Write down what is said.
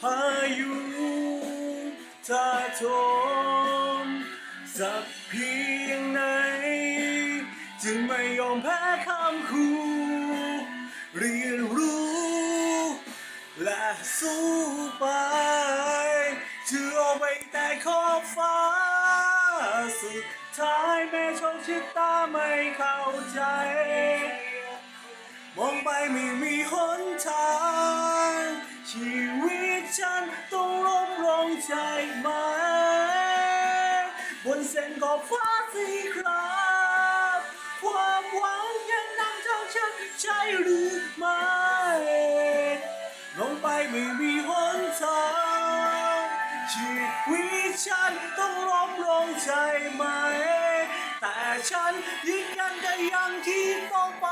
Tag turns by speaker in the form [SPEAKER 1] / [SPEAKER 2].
[SPEAKER 1] พายุถาโถมสักเพียงไหน จึงไม่ยอมแพ้คำคู่เรียนรู้ และสู้ไปเชื่อไปแต่ขอบฟ้า สุดท้ายแม้โชคชะตาไม่เข้าใจ มองไปไม่มีหนทางชีวิต ฉันต้องล้มลงใจไหม บนเส้นขอบฟ้าสีครามความหวังยังนำทางฉันใช่หรือไม่ลงไปไม่มีหนทางชีวิตฉันต้องล้มลงใจไหม แต่ฉันยืนยันได้ย่างที่ต้องไป